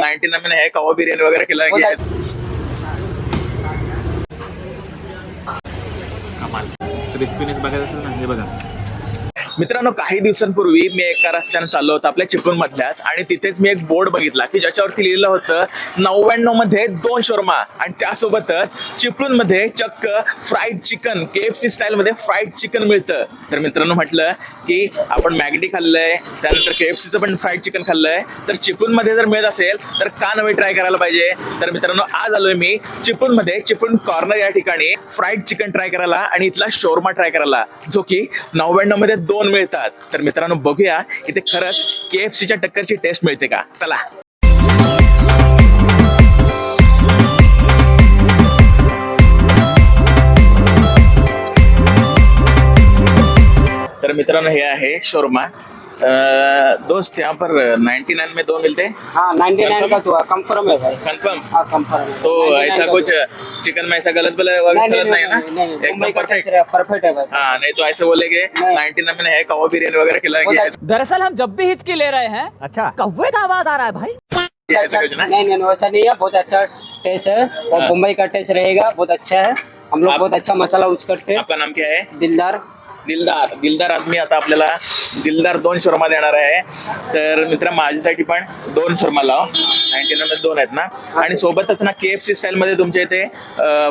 Ninety nine है कवा बिर्याणी वगैरह खिलाएंगे. कमाल. क्रिस्पीनेस बघायचं असेल ना हे बघा. मित्रांनो काही दिवसांपूर्वी मी एका रस्त्याने चाललो होतो आपल्या चिपळूण मधल्याच आणि तिथेच मी एक बोर्ड बघितला की ज्याच्यावरती लिहिलं होतं नव्याण्णवमध्ये दोन शोरमा आणि त्यासोबतच चिपळूणमध्ये चक्क fried chicken K F C style मध्ये फ्राईड चिकन मिळतं. तर मित्रांनो म्हटलं की आपण मॅगडी खाल्लंय त्यानंतर के एफ सीचं पण फ्राईड चिकन खाल्लंय. तर चिपळूणमध्ये जर मिळत असेल तर का नवे ट्राय करायला पाहिजे? तर मित्रांनो आज आलोय मी चिपळूणमध्ये चिपळूण कॉर्नर या ठिकाणी फ्राईड चिकन ट्राय करायला आणि इथला शोरमा ट्राय करायला जो की नव्याण्णवमध्ये दोन पण मिळतात. तर मित्रांनो बघूया इथे खरंच के एफ सीच्या टक्करची टेस्ट मिळते का? चला. तर मित्रांनो हे आहे शोरमा. दोस्त यहाँ पर 99 में दो मिलते हैं। हाँ नाइन्टी नाइन का तो कंफर्म है भाई। कंफर्म हाँ कंफर्म तो ऐसा कुछ तो- चिकन में ऐसा गलत बल नहीं, वगैरह नहीं, है नहीं, नहीं, ना नहीं, एकदम परफेक्ट परफेक्ट है भाई। हाँ नहीं तो ऐसे बोलेगे नहीं। नाइन में है कवा बिरयानी वगैरह खिलाएँगे। दरअसल हम जब भी हिचकी ले रहे हैं अच्छा। कौवे का आवाज़ आ रहा है भाई। नहीं नहीं, वैसा नहीं है बहुत अच्छा टेस्ट है और हाँ। मुंबई का टेस्ट रहेगा बहुत अच्छा है। हम लोग बहुत अच्छा मसाला यूज़ करते हैं। आपका नाम क्या है? दिलदार। दिलदार दिलदार आदमी आता आपल्याला दिलदार दोन शोरमा देणार आहे. तर मित्र माझ्यासाठी पण दोन शोरमा लाव. नाईन्टी मध्ये दोन आहेत ना. आणि सोबतच ना के एफ सी स्टाईल मध्ये तुमच्या इथे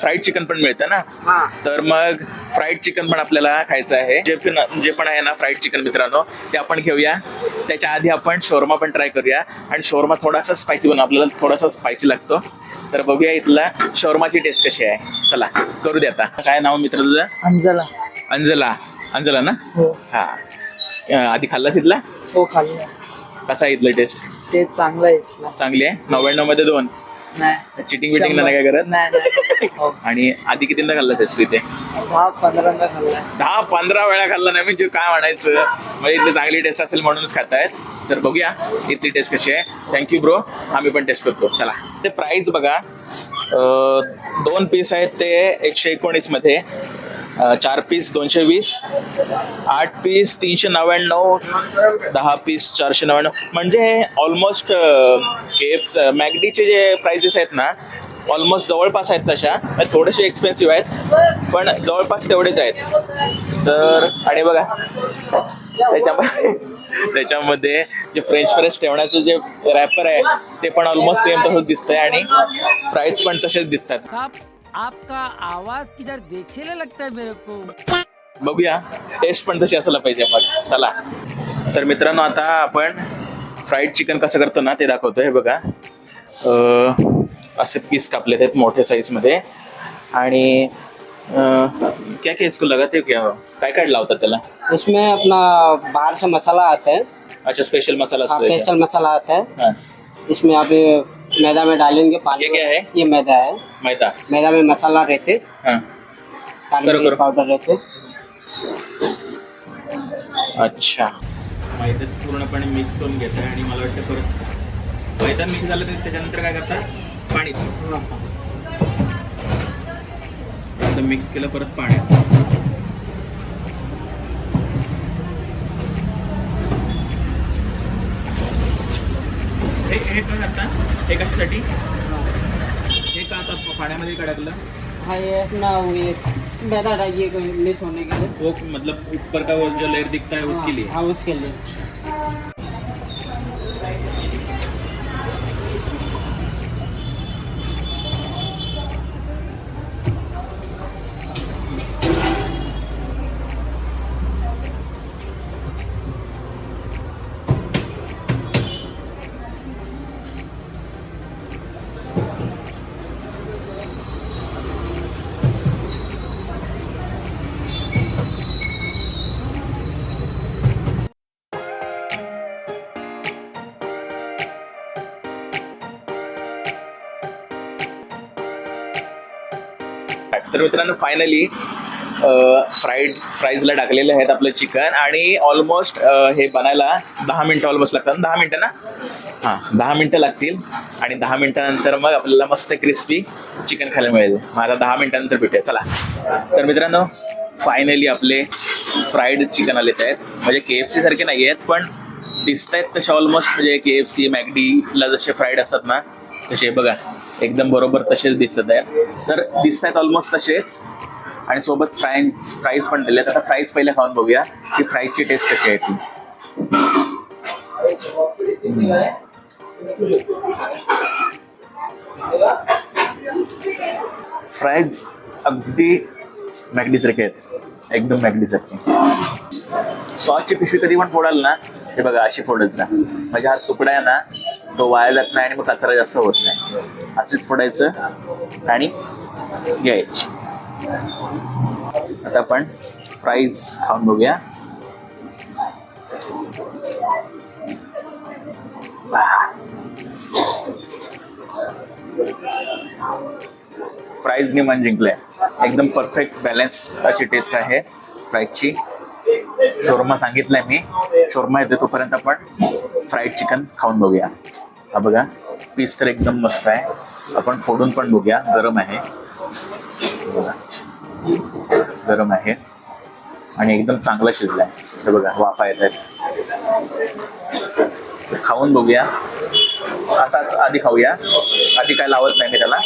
फ्राईड चिकन पण मिळतं ना. हाँ. तर मग फ्राईड चिकन पण आपल्याला खायचं आहे. जे पण जे पण आहे ना फ्राईड चिकन मित्रांनो ते आपण घेऊया. त्याच्या आधी आपण शोरमा पण ट्राय करूया. आणि शोरमा थोडासा स्पायसी बनव. आपल्याला थोडासा स्पायसी लागतो. तर बघूया इथला शोरमाची टेस्ट कशी आहे. चला करू दे आता. काय नाव मित्र तुझं? अंजला. अंजला. अंजला ना? हो. हा. अं, आधी खाल्लास इथला? हो खाल्लं. कसा आहे इथलं टेस्ट ते चांगलं आहे चांगली आहे? नव्याण्णवमध्ये दोन. नाही. चिटिंग विटिंग नाही काय करत? नाही नाही. हो. आणि आधी कितींदा खाल्लास आहेस तू इथे? दहा पंधरांदा खाल्लाय दहा पंधरा वेळा खाल्ला नाही म्हणजे काय म्हणायचं? म्हणजे इथली चांगली टेस्ट असेल म्हणूनच खातायत. तर बघूया इथली टेस्ट कशी आहे. थँक्यू ब्रो आम्ही पण टेस्ट करतो. चला. ते प्राईस बघा. अं, दोन पीस आहेत ते एकशे एकोणीसमध्ये चार पीस दोनशे वीस आठ पीस तीनशे नव्याण्णव दहा पीस चारशे नव्याण्णव. म्हणजे ऑलमोस्ट केफ मॅगडीचे जे प्राइजेस आहेत ना ऑलमोस्ट जवळपास आहेत तशा थोडेसे एक्सपेन्सिव्ह आहेत. पण जवळपास तेवढेच आहेत. तर आणि बघा त्याच्यामध्ये त्याच्यामध्ये जे फ्रेंच फ्राईज ठेवण्याचं जे रॅपर आहे ते पण ऑलमोस्ट सेम तसंच दिसतंय आणि फ्राईज पण तसेच दिसतात. आपका आवाज किधर देखेने लगता है मेरे को? बघूया. टेस्ट पण तशी असायला पाहिजे मग चला. तर मित्रांनो आता आपण फ्राईड चिकन कसं करतो ना ते दाखवतो हे बघा. अं, असे पीस कापलेत आहेत मोठ्या साईजमध्ये आणि अं, क्या क्या इसको लगा ते क्या? काय काय लावतात त्याला? इसमें अपना बाहर से मसाला आता है। अच्छा स्पेशल मसाला हाँ असतो. स्पेशल मसाला आता है। हाँ, इसमें आप ये मैदा में डालेंगे पानी ये क्या है? ये मैदा है। मैदा। मैदा में मसाला रहते। हां। करो. पाउडर रहते। अच्छा। मैद्यात पूर्णपणे मिक्स करून घेत आहे आणि मला वाटतं परत मैदा मिक्स झालं तर त्याच्यानंतर काय करतात पाणी. मिक्स केलं परत पाण्यात हे हे हे कशासाठी हे का आता पाण्यामध्ये का टाकलं हाँ ये अपना वो ये होने के लिए वो मतलब ऊपर का वो जो लेयर दिखता है उसके लिए हाँ उसके लिए तर मित्रांनो फायनली फ्राईड फ्राईजला टाकलेले आहेत आपलं चिकन आणि ऑलमोस्ट हे बनायला दहा मिनटं ऑलमोस्ट लागतात. दहा मिनटं ना? हां दहा मिनटं लागतील आणि दहा मिनटानंतर मग आपल्याला मस्त क्रिस्पी चिकन खायला मिळेल. माझा दहा मिनटानंतर भेटूया. चला. तर मित्रांनो फायनली आपले फ्राईड चिकन आलेत आहेत. म्हणजे के एफ सी सारखे नाही आहेत पण दिसत आहेत तसे ऑलमोस्ट म्हणजे के एफ सी मॅगडीला जसे फ्राईड असतात ना तसे. बघा. एकदम बरोबर तसेच दिसत आहे. तर दिसत आहेत ऑलमोस्ट तसेच. आणि सोबत फ्राईज फ्राईज पण दिले आता फ्राईज पहिले खाऊन बघूया की फ्राईजची टेस्ट कशी आहे ती. फ्राईज अगदी मॅगडीसारखे आहेत. एकदम मॅगडीसारखे सॉसची पिशवी कधी पण फोडाल ना हे बघा अशी फोडत जा म्हणजे हा तुकडा आहे ना तो वाया जात नाही आणि मग कचरा जास्त होत नाही. असेच फोडायचं आणि घ्यायची. आता आपण फ्राईज खाऊन बघूया. फ्राईजने मन जिंकलंय. एकदम परफेक्ट बॅलन्स अशी टेस्ट आहे फ्राईजची शोरमा सांगितलंय मी. शोरमा येते तोपर्यंत आपण फ्राईड चिकन खाऊन बघूया. हा बघा पीस तर एकदम मस्त आहे. आपण फोडून पण बघूया. गरम आहे. बघा. गरम आहे. आणि एकदम चांगला आहे हे बघा वाफा येत आहेत खाऊन बघूया. असाच आधी खाऊया. आधी काय लावत नाही मी त्याला.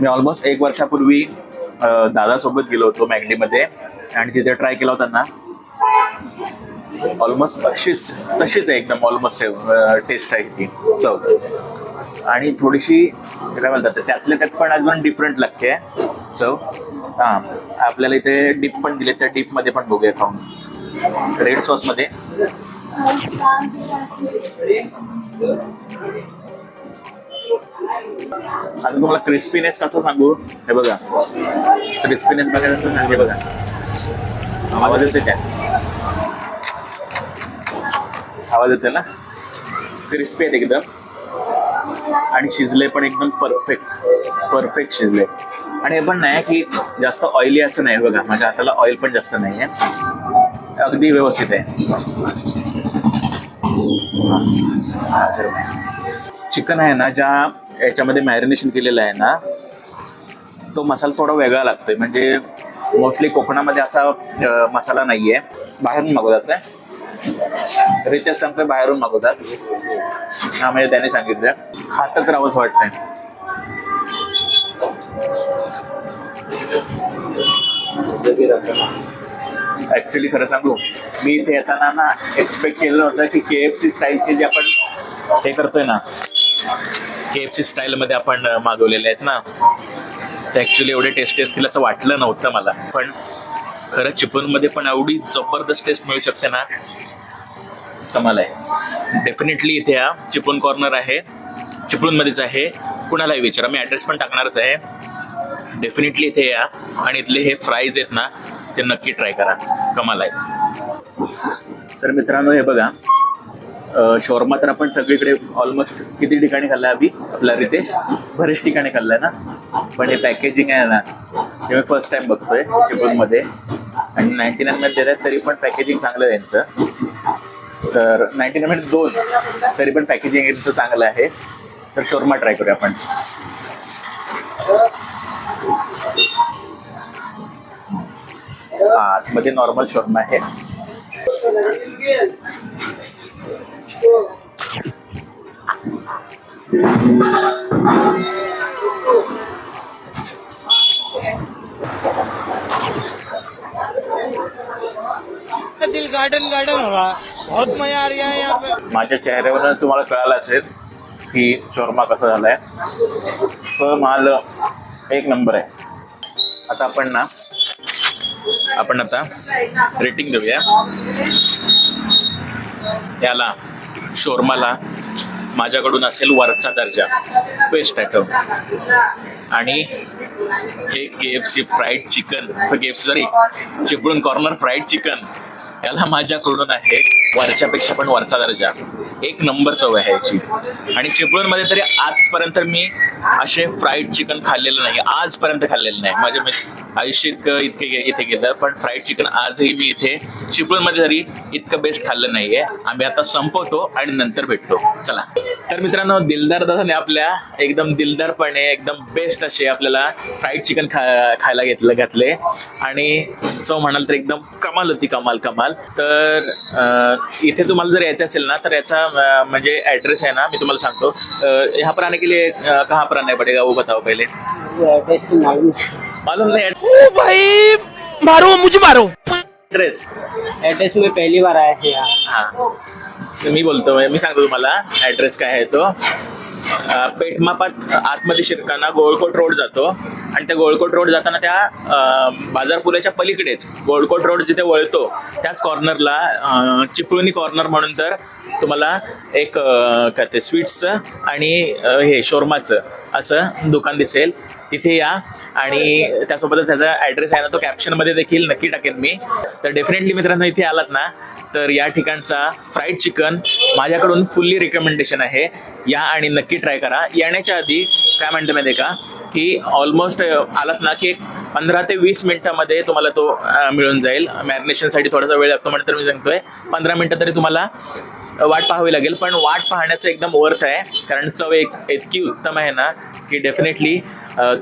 मी ऑलमोस्ट एक वर्षापूर्वी दादासोबत गेलो होतो मॅगडीमध्ये आणि तिथे ट्राय केला होता ना. ऑलमोस्ट तशीच तशीच आहे एकदम ऑलमोस्ट टेस्ट आहे ती. चव. आणि थोडीशी काय म्हणतात त्यातल्या त्यात पण अजून डिफरंट लागते. चव हां आपल्याला इथे डिप पण दिले त्या डिपमध्ये पण बघूया खाऊन. रेड सॉसमध्ये आता तुम्हाला क्रिस्पीनेस कसं सांगू? हे बघा. क्रिस्पीनेस बघायचं असेल हे बघा. आवाज येते काय? आवाज येते ना? क्रिस्पी आहेत एकदम. आणि शिजले पण एकदम परफेक्ट परफेक्ट शिजले. आणि हे पण नाही की जास्त ऑइली असं नाही बघा. माझ्या हाताला ऑइल पण जास्त नाही आहे अगदी व्यवस्थित आहे. चिकन आहे ना ज्या याच्यामध्ये मॅरिनेशन केलेलं आहे ना तो मसाला थोडा वेगळा लागतोय. म्हणजे मोस्टली कोकणामध्ये असा मसाला नाही आहे बाहेरून मागवतात काय? रितेश सांगतोय बाहेरून मागवतात. हा म्हणजे त्याने सांगितलं खातच राहावंच वाटतंय. ऍक्च्युली खरं सांगू मी इथे येताना ना एक्सपेक्ट केलं होतं की के एफ सी स्टाईलचे जे आपण हे करतोय ना के एफ सी स्टाईलमध्ये आपण मागवलेले आहेत ना ते ॲक्च्युली एवढे टेस्टी असतील असं वाटलं नव्हतं मला. पण खरं चिपनमध्ये पण एवढी जबरदस्त टेस्ट मिळू शकते ना कमाल आहे. डेफिनेटली इथे या चिपळूण कॉर्नर आहे. चिपळूणमध्येच आहे. कुणालाही विचारा. मी ॲड्रेस पण टाकणारच आहे. डेफिनेटली इथे या. आणि इथले हे फ्राईज आहेत ना ते नक्की ट्राय करा. कमाल आहे. तर मित्रांनो हे बघा. अ, शॉर्मा तर आपण सगळीकडे ऑलमोस्ट किती ठिकाणी खाल्लाय अभि आपला रितेश बरेच ठिकाणी खाल्लाय ना? पण हे पॅकेजिंग आहे ना हे मी फर्स्ट टाइम बघतोय चिपळूणमध्ये आणि नाईन्टी नाईनमध्ये देतात तरी पण पॅकेजिंग चांगलं आहे यांचं. तर नाईन्टी नाईनमध्ये दोन तरी पण पॅकेजिंग यांचं चांगलं आहे. तर शोरमा ट्राय करूया आपण. आतमध्ये नॉर्मल शोरमा आहे. दिल गार्डन गार्डन बहुत मजा आ रहा है यहाँ पे. माझ्या चेहऱ्यावरून तुम्हाला कळालं असेल की शोरमा कसा झालाय. तर माल एक नंबर आहे. आता आपण ना आपण आता रेटिंग देऊया. याला शोरमाला माझ्याकडून असेल वरचा दर्जा. बेस्ट आहे आणि हे K F C fried chicken K F C sorry Chiplun corner fried chicken याला माझ्याकडून आहे वरच्यापेक्षा पण वरचा दर्जा. एक नंबर चव आहे याची. आणि चिपळूणमध्ये तरी आजपर्यंत मी असे फ्राईड चिकन खाल्लेलं नाही. आजपर्यंत खाल्लेलं नाही. माझ्या मी- आयुष्यात इतके गे- इथे गेलं पण फ्राईड चिकन आजही मी इथे चिपळूणमध्ये तरी इतकं बेस्ट खाल्लं नाहीये. आम्ही आता संपवतो आणि नंतर भेटतो. चला. तर मित्रांनो दिलदार दादाने आपल्या एकदम दिलदारपणे एकदम बेस्ट असे आपल्याला फ्राईड चिकन खा खायला घेतलं घातले. आणि चव म्हणाल तर एकदम कमाल होती कमाल कमाल. तर इथे तुम्हाला जर यायचं असेल ना तर याचा म्हणजे ॲड्रेस आहे ना मी तुम्हाला सांगतो. अं, यहाँ पर आने के लिए अं, कहाँ पर आना पड़ेगा वो बताओ पहले. मालूम नहीं ओ भाई मारो मुझे मारो. ॲड्रेस एड्रेस में पहली बार आया है हा। मी बोलतो मी सांगतो तुम्हाला ॲड्रेस काय आहे तो. पेटमापात पेठमापात आतमध्ये शिरताना गोळकोट रोड जातो. आणि त्या गोळकोट रोड जाताना त्या अं, पलीकडेच गोळकोट रोड जिथे वळतो त्याच कॉर्नरला अं, चिपळुणी कॉर्नर म्हणून तर तुम्हाला एक काय ते स्वीट्सचं आणि हे शोरमाचं असं दुकान दिसेल. तिथे या आणि त्यासोबतच त्याचा ॲड्रेस आहे ना तो कॅप्शनमध्ये देखील नक्की टाकेन मी. तर डेफिनेटली मित्रांनो इथे आलात ना तर या ठिकाणचा फ्राईड चिकन माझ्याकडून फुल्ली रिकमेंडेशन आहे. या आणि नक्की ट्राय करा. येण्याच्या आधी काय म्हणते माहिती आहे का की ऑलमोस्ट आलात ना की एक पंधरा ते वीस मिनिटामध्ये तुम्हाला तो मिळून जाईल. मॅरिनेशनसाठी थोडासा वेळ लागतो म्हणून तर मी सांगतोय पंधरा मिनटं तरी तुम्हाला वाट पाहावी लागेल. पण वाट पाहण्याचं एकदम वर्थ आहे. कारण चव एक इतकी उत्तम आहे ना की डेफिनेटली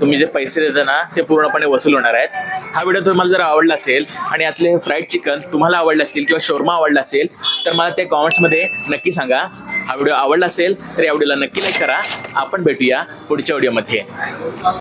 तुम्ही जे पैसे देता ना ते पूर्णपणे वसूल होणार आहेत. हा व्हिडिओ तुम्हाला जर आवडला असेल आणि यातले हे फ्राईड चिकन तुम्हाला आवडलं असतील किंवा शोरमा आवडला असेल तर मला ते कॉमेंट्समध्ये नक्की सांगा. हा व्हिडिओ आवडला असेल तर या व्हिडिओला नक्की लाईक करा. आपण भेटूया पुढच्या व्हिडिओमध्ये